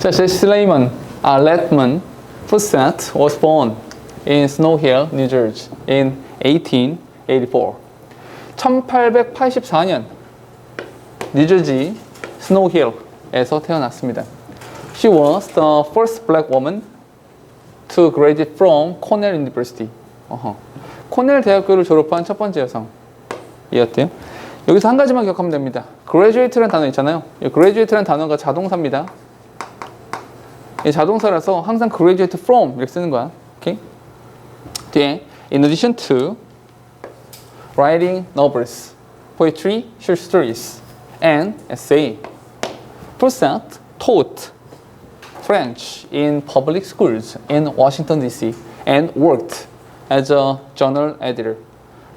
자, 제시 레이먼 아, 렛먼 푸셋 was born in Snow Hill, New Jersey in 1884. 1884년 뉴저지 스노우힐에서 태어났습니다. She was the first black woman to graduate from Cornell University. 어허. 코넬 대학교를 졸업한 첫 번째 여성이었대요. 여기서 한 가지만 기억하면 됩니다. graduate라는 단어 있잖아요. 이 graduate라는 단어가 자동사입니다. 이 자동사라서 항상 graduate from 이렇게 쓰는 거야. 오케이? 뒤에 in addition to writing novels, poetry, short stories, and essay. Poussin taught French in public schools in Washington D.C. and worked as a journal editor.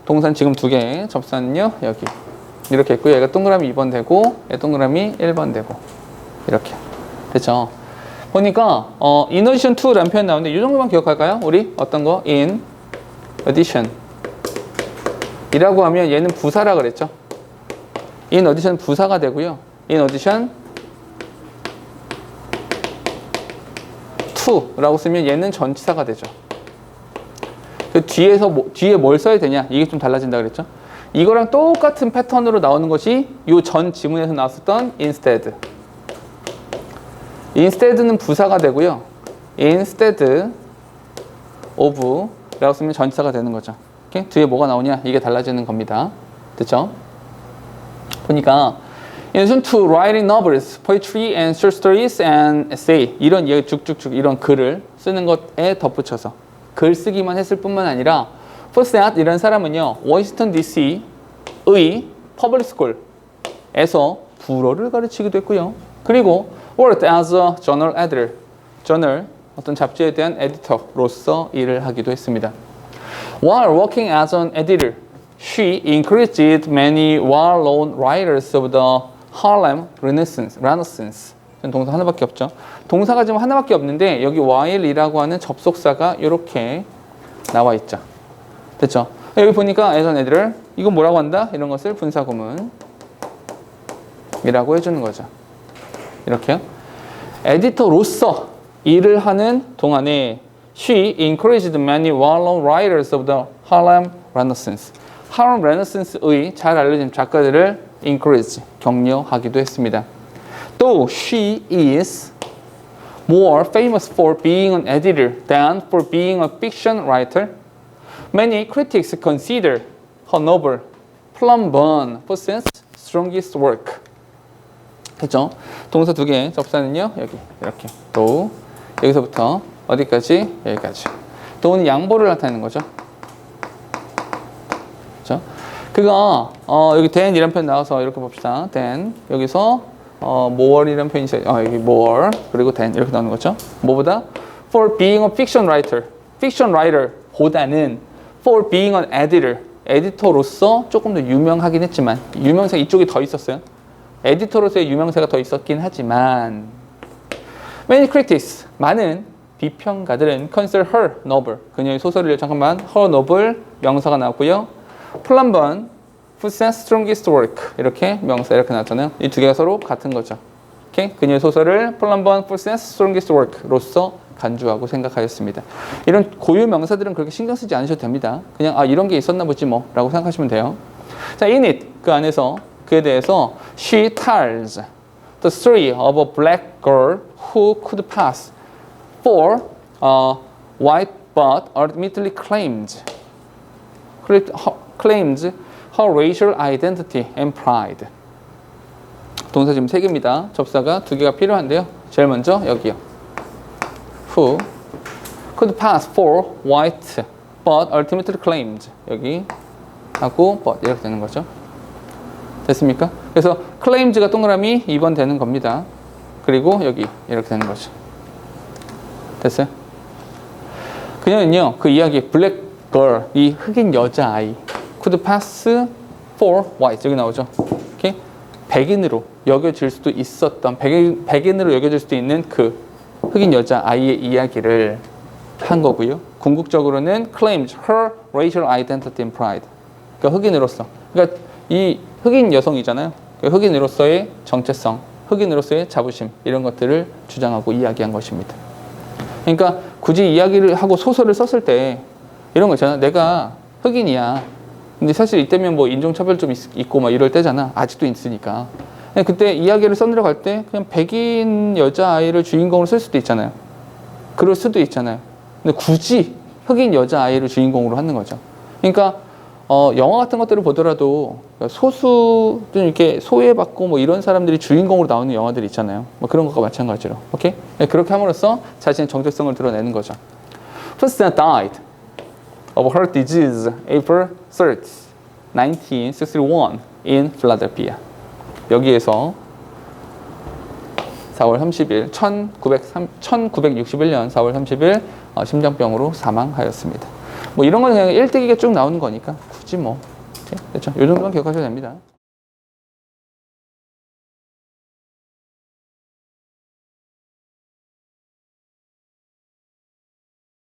동산 지금 두 개, 접사는요 여기 이렇게 있고요. 얘가 동그라미 2번 되고, 얘 동그라미 1번 되고 이렇게 됐죠? 보니까 어, in addition to라는 표현 나오는데 이 정도만 기억할까요? 우리 어떤 거? in addition 이라고 하면 얘는 부사라 그랬죠. in addition 부사가 되고요. in addition to라고 쓰면 얘는 전치사가 되죠. 그 뒤에서 뭐- 뒤에 뭘 써야 되냐? 이게 좀 달라진다 그랬죠. 이거랑 똑같은 패턴으로 나오는 것이 이 전 지문에서 나왔었던 instead. Instead는 부사가 되고요. instead of라고 쓰면 전치사가 되는 거죠. 오케이? 뒤에 뭐가 나오냐? 이게 달라지는 겁니다. 됐죠? 보니까 addition to writing novels, poetry and short stories and essay 이런 얘 쭉쭉쭉 이런 글을 쓰는 것에 덧붙여서 글 쓰기만 했을 뿐만 아니라 포스앗 이런 사람은요 워싱턴 D.C.의 퍼블릭 스쿨에서 불어를 가르치기도 했고요. 그리고 worked as a journal editor, 저널 어떤 잡지에 대한 에디터로서 일을 하기도 했습니다. While working as an editor, she encouraged many well-known writers of the Harlem Renaissance. Renaissance. 전 동사 하나밖에 없죠. 동사가 지금 하나밖에 없는데 여기 while이라고 하는 접속사가 이렇게 나와 있죠. 됐죠? 여기 보니까 as an editor 이건 뭐라고 한다? 이런 것을 분사 구문이라고 해주는 거죠. 이렇게요. 에디터로서 일을 하는 동안에 she encouraged many well-known writers of the Harlem Renaissance. 하렘 레네상스의 잘 알려진 작가들을 encourage, 격려하기도 했습니다. 또 she is more famous for being an editor than for being a fiction writer. Many critics consider her novel Plum Bun Poussin's strongest work. 그죠? 동사 두 개, 접사는요, 여기, 이렇게. 또, 여기서부터 어디까지? 여기까지. 또는 양보를 나타내는 거죠. 그죠? 그가, 어, 여기 than 이런 표현 나와서 이렇게 봅시다. than. 여기서, 어, more이라는 표현이 있어요. 어, 여기 more. 그리고 than. 이렇게 나오는 거죠. 뭐보다? for being a fiction writer. fiction writer 보다는 for being an editor. 에디터로서 조금 더 유명하긴 했지만, 유명세 이쪽이 더 있었어요. 에디터로서의 유명세가 더 있었긴 하지만 many critics 많은 비평가들은 consider her novel 그녀의 소설을 잠깐만 her novel 명사가 나왔고요. 플럼번 Poussin's strongest work? 이렇게 명사 이렇게 나왔잖아요. 이 두 개가 서로 같은 거죠. 오케이? 그녀의 소설을 플럼번 Poussin's strongest work로서 간주하고 생각하였습니다. 이런 고유 명사들은 그렇게 신경 쓰지 않으셔도 됩니다. 그냥 아 이런 게 있었나 보지 뭐 라고 생각하시면 돼요. 자 in it 그 안에서 그에 대해서 she tells the story of a black girl who could pass for a white but ultimately claimed claims her racial identity and pride. 동사 지금 세 개입니다. 접사가 두 개가 필요한데요. 제일 먼저 여기요. who could pass for white but ultimately claimed 여기 하고 but 이렇게 되는 거죠. 됐습니까? 그래서 claims가 동그라미 2번 되는 겁니다. 그리고 여기 이렇게 되는 거죠. 됐어요? 그녀는요, 그 이야기 black girl, 이 흑인 여자아이 could pass for white 여기 나오죠. 이렇게 백인으로 여겨질 수도 있었던 백인, 백인으로 여겨질 수도 있는 그 흑인 여자아이의 이야기를 한 거고요. 궁극적으로는 claims her racial identity and pride. 그러니까 흑인으로서. 그러니까 이 흑인 여성이잖아요. 그 흑인으로서의 정체성, 흑인으로서의 자부심 이런 것들을 주장하고 이야기한 것입니다. 그러니까 굳이 이야기를 하고 소설을 썼을 때 이런 거 있잖아. 내가 흑인이야. 근데 사실 이때면 뭐 인종차별 좀 있- 있고 막 이럴 때잖아. 아직도 있으니까. 그때 이야기를 써내려 갈 때 그냥 백인 여자아이를 주인공으로 쓸 수도 있잖아요. 그럴 수도 있잖아요. 근데 굳이 흑인 여자아이를 주인공으로 하는 거죠. 그러니까 어, 영화 같은 것들을 보더라도 소수 좀 이렇게 소외받고 뭐 이런 사람들이 주인공으로 나오는 영화들 있잖아요. 뭐 그런 것과 마찬가지로. 오케이? 네, 그렇게 함으로써 자신의 정체성을 드러내는 거죠. First died of heart disease April 30th, 1961 in Philadelphia. 여기에서 4월 30일 1903, 1961년 4월 30일 어, 심장병으로 사망하였습니다. 뭐 이런 건 그냥 일대기가 쭉 나오는 거니까 굳이 뭐? 됐죠? 이 정도만 기억하셔도 됩니다.